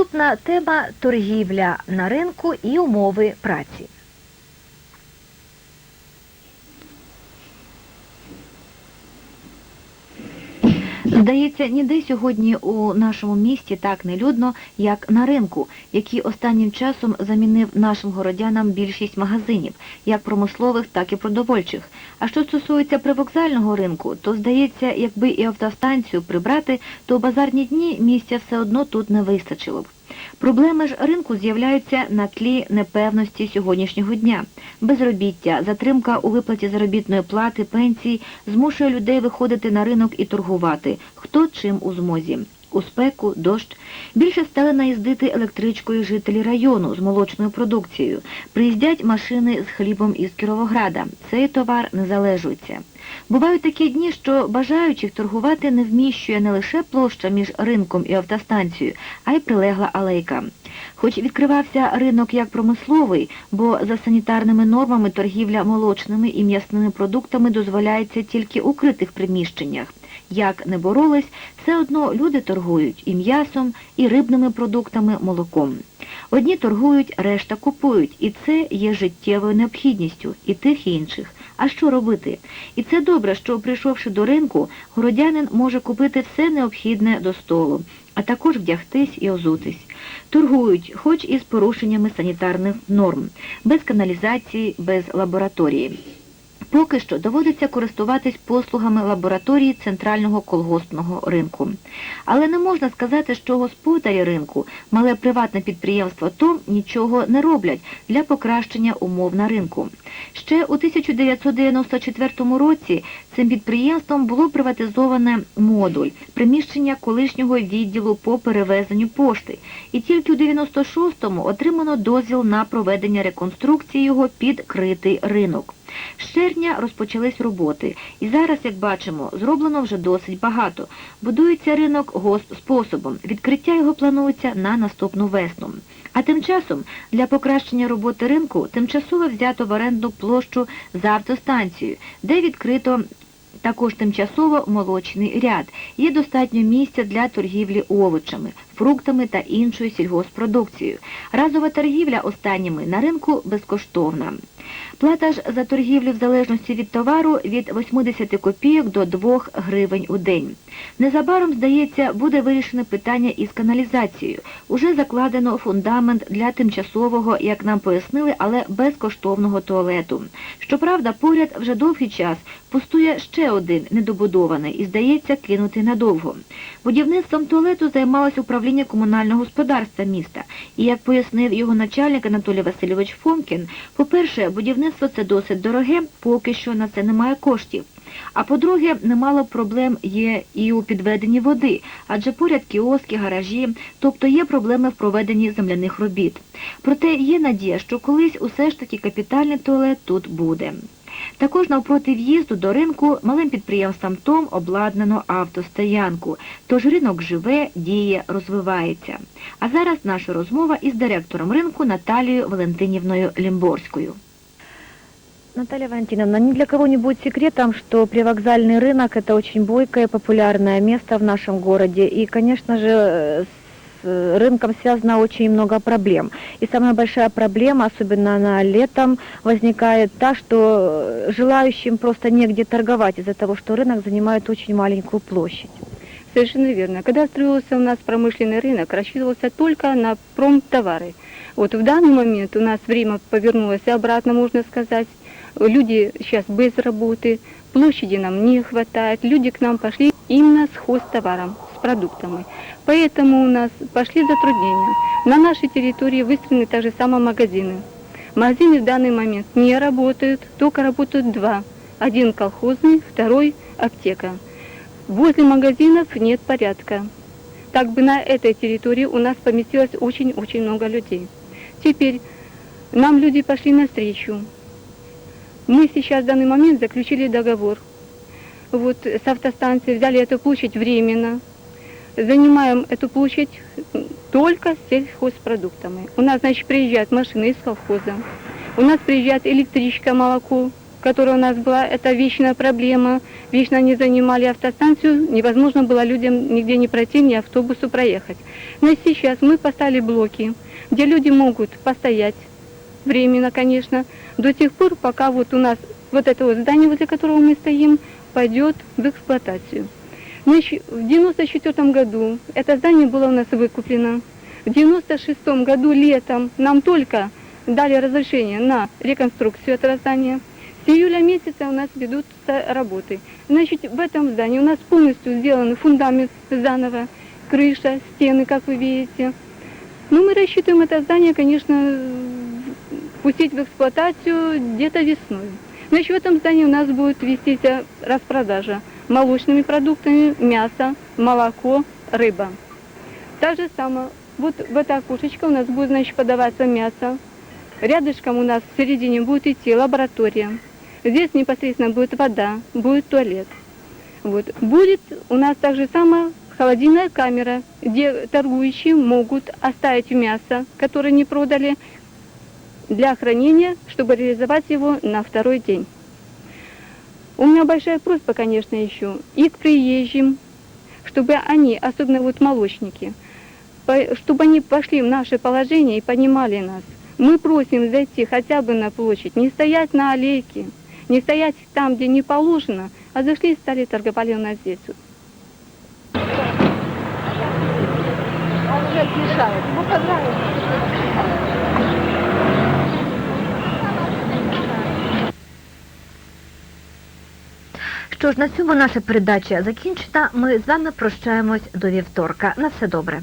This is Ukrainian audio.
Наступна тема торгівля на ринку і умови праці. Здається, ніде сьогодні у нашому місті так нелюдно, як на ринку, який останнім часом замінив нашим городянам більшість магазинів, як промислових, так і продовольчих. А що стосується привокзального ринку, то здається, якби і автостанцію прибрати, то базарні дні місця все одно тут не вистачило б. Проблеми ж ринку з'являються на тлі непевності сьогоднішнього дня. Безробіття, затримка у виплаті заробітної плати, пенсій змушує людей виходити на ринок і торгувати, хто чим у змозі. У спеку, дощ. Більше стали наїздити електричкою жителі району з молочною продукцією. Приїздять машини з хлібом із Кіровограда. Цей товар не залежується. Бувають такі дні, що бажаючих торгувати не вміщує не лише площа між ринком і автостанцією, а й прилегла алейка. Хоч відкривався ринок як промисловий, бо за санітарними нормами торгівля молочними і м'ясними продуктами дозволяється тільки у критих приміщеннях. Як не боролись, все одно люди торгують і м'ясом, і рибними продуктами, молоком. Одні торгують, решта купують, і це є життєвою необхідністю і тих і інших. А що робити? І це добре, що прийшовши до ринку, городянин може купити все необхідне до столу, а також вдягтись і озутись. Торгують, хоч і з порушеннями санітарних норм, без каналізації, без лабораторії. Поки що доводиться користуватись послугами лабораторії центрального колгоспного ринку. Але не можна сказати, що господарі ринку, мале приватне підприємство ТОМ нічого не роблять для покращення умов на ринку. Ще у 1994 році цим підприємством було приватизоване модуль, приміщення колишнього відділу по перевезенню пошти, і тільки у 96-му отримано дозвіл на проведення реконструкції його під критий ринок. З червня розпочались роботи, і зараз, як бачимо, зроблено вже досить багато. Будується ринок госпспособом. Відкриття його планується на наступну весну. А тим часом для покращення роботи ринку тимчасово взято в оренду площу за автостанцією, де відкрито також тимчасово молочний ряд. Є достатньо місця для торгівлі овочами, фруктами та іншою сільгоспродукцією. Разова торгівля останніми на ринку безкоштовна. Плата ж за торгівлю в залежності від товару від 80 копійок до 2 гривень у день. Незабаром, здається, буде вирішено питання із каналізацією. Уже закладено фундамент для тимчасового, як нам пояснили, але безкоштовного туалету. Щоправда, поряд вже довгий час пустує ще один недобудований і, здається, кинутий надовго. Будівництвом туалету займалось управління комунального господарства міста. І, як пояснив його начальник Анатолій Васильович Фомкін, по-перше, будівництво це досить дороге, поки що на це немає коштів. А по-друге, немало проблем є і у підведенні води, адже поряд кіоски, гаражі, тобто є проблеми в проведенні земляних робіт. Проте є надія, що колись усе ж таки капітальний туалет тут буде. Також навпроти в'їзду до ринку малим підприємством ТОМ обладнано автостоянку, тож ринок живе, діє, розвивається. А зараз наша розмова із директором ринку Наталією Валентинівною Лімборською. Наталья Валентиновна, ни для кого не будет секретом, что привокзальный рынок – это очень бойкое, популярное место в нашем городе. И, конечно же, э, с рынком связано очень много проблем. И самая большая проблема, особенно на летом, возникает та, что желающим просто негде торговать из-за того, что рынок занимает очень маленькую площадь. Совершенно верно. Когда строился у нас промышленный рынок, рассчитывался только на промтовары. Вот в данный момент у нас время повернулось обратно, можно сказать. Люди сейчас без работы, площади нам не хватает, люди к нам пошли именно с хозтоваром, с продуктами. Поэтому у нас пошли затруднения. На нашей территории выстроены также самые магазины. Магазины в данный момент не работают, только работают два. Один колхозный, второй аптека. Возле магазинов нет порядка. Так бы на этой территории у нас поместилось очень-очень много людей. Теперь нам люди пошли навстречу. Мы сейчас в данный момент заключили договор. Вот с автостанцией взяли эту площадь временно. Занимаем эту площадь только сельхозпродуктами. У нас, значит, приезжают машины из колхоза. У нас приезжает электричка молоко которая у нас была, это вечная проблема. Вечно они занимали автостанцию, невозможно было людям нигде не пройти, ни автобусу проехать. Но сейчас мы поставили блоки, где люди могут постоять, временно, конечно, до тех пор, пока вот у нас вот это вот здание, возле которого мы стоим, пойдет в эксплуатацию. Значит, в 94 году это здание было у нас выкуплено. В 96 году летом нам только дали разрешение на реконструкцию этого здания. С июля месяца у нас ведутся работы. Значит, в этом здании у нас полностью сделан фундамент заново, крыша, стены, как вы видите. Ну, мы рассчитываем это здание, конечно, пустить в эксплуатацию где-то весной. Значит, в этом здании у нас будет вестись э, распродажа молочными продуктами, мясо, молоко, рыба. Так же самое, вот в это окошечко у нас будет, значит, подаваться мясо. Рядышком у нас в середине будет идти лаборатория. Здесь непосредственно будет вода, будет туалет. Вот. Будет у нас также самое холодильная камера, где торгующие могут оставить мясо, которое не продали, для хранения, чтобы реализовать его на второй день. У меня большая просьба, конечно, еще и к приезжим, чтобы они, особенно вот молочники, чтобы они пошли в наше положение и понимали нас. Мы просим зайти хотя бы на площадь, не стоять на аллейке, не стоять там, где не положено, а зашли и стали торговали у нас здесь. вот. Що ж, на цьому наша передача закінчена. Ми з вами прощаємось до вівторка. На все добре.